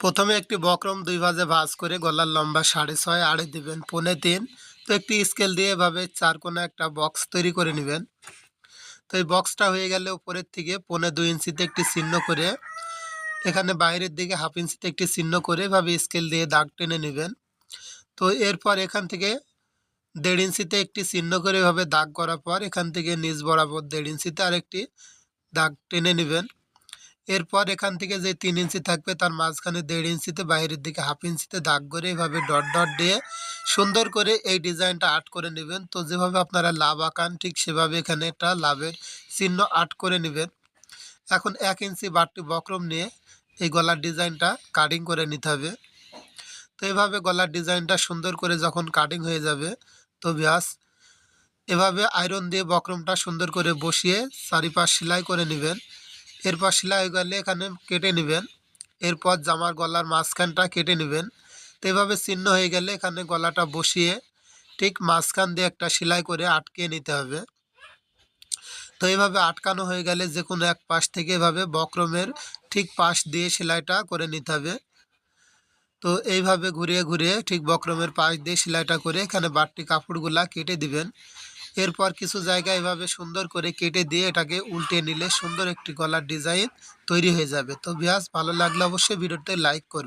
প্রথমে একটি বক্রম দুই ভাজে ভাজ করে গলার লম্বা সাড়ে ছয় আড়ে দিবেন, পনে তিন। তো একটি স্কেল দিয়ে এভাবে চার কোণে একটা বক্স তৈরি করে নেবেন। তো এই বক্সটা হয়ে গেলে উপরের থেকে পনে দুই ইঞ্চিতে একটি চিহ্ন করে, এখানে বাইরের দিকে হাফ ইঞ্চিতে একটি চিহ্ন করে এভাবে স্কেল দিয়ে দাগ টেনে নেবেন। তো এরপর এখান থেকে দেড় ইঞ্চিতে একটি চিহ্ন করে এভাবে দাগ করার পর এখান থেকে নিচ বরাবর দেড় ইঞ্চিতে আরেকটি দাগ টেনে নেবেন। এরপর এখান থেকে যে তিন ইঞ্চি থাকবে, তার মাঝখানে দেড় ইঞ্চিতে, বাইরের দিকে হাফ ইঞ্চিতে দাগ করে এভাবে ডট ডট দিয়ে সুন্দর করে এই ডিজাইনটা আর্ট করে নেবেন। তো যেভাবে আপনারা লাভ আঁকান, ঠিক সেভাবে এখানে একটা লাভের চিহ্ন আর্ট করে নেবেন। এখন এক ইঞ্চি বাড়তি বক্রম নিয়ে এই গলার ডিজাইনটা কাটিং করে নিতে হবে। তো এভাবে গলার ডিজাইনটা সুন্দর করে যখন কাটিং হয়ে যাবে, তো ব্যাস। এভাবে আয়রন দিয়ে বক্রমটা সুন্দর করে বসিয়ে চারিপাশ সেলাই করে নেবেন। এরপর সেলাই হয়ে গেলে এখানে কেটে নেবেন। এরপর জামার গলার মাঝখানটা কেটে নেবেন। তো এভাবে চিহ্ন হয়ে গেলে এখানে গলাটা বসিয়ে ঠিক মাঝখান দিয়ে একটা সেলাই করে আটকে নিতে হবে। তো এইভাবে আটকানো হয়ে গেলে যে কোনো এক পাশ থেকে এভাবে বক্রমের ঠিক পাশ দিয়ে সেলাইটা করে নিতে হবে। তো এইভাবে ঘুরিয়ে ঘুরিয়ে ঠিক বক্রমের পাশ দিয়ে সেলাইটা করে এখানে বাড়তি কাপড়গুলা কেটে দিবেন। এরপর কিছু জায়গা এভাবে সুন্দর করে কেটে দিয়ে এটাকে উল্টে নিলে সুন্দর একটি গলার ডিজাইন তৈরি হয়ে যাবে। তো বিয়াস ভালো লাগলে অবশ্যই ভিডিওতে লাইক করবে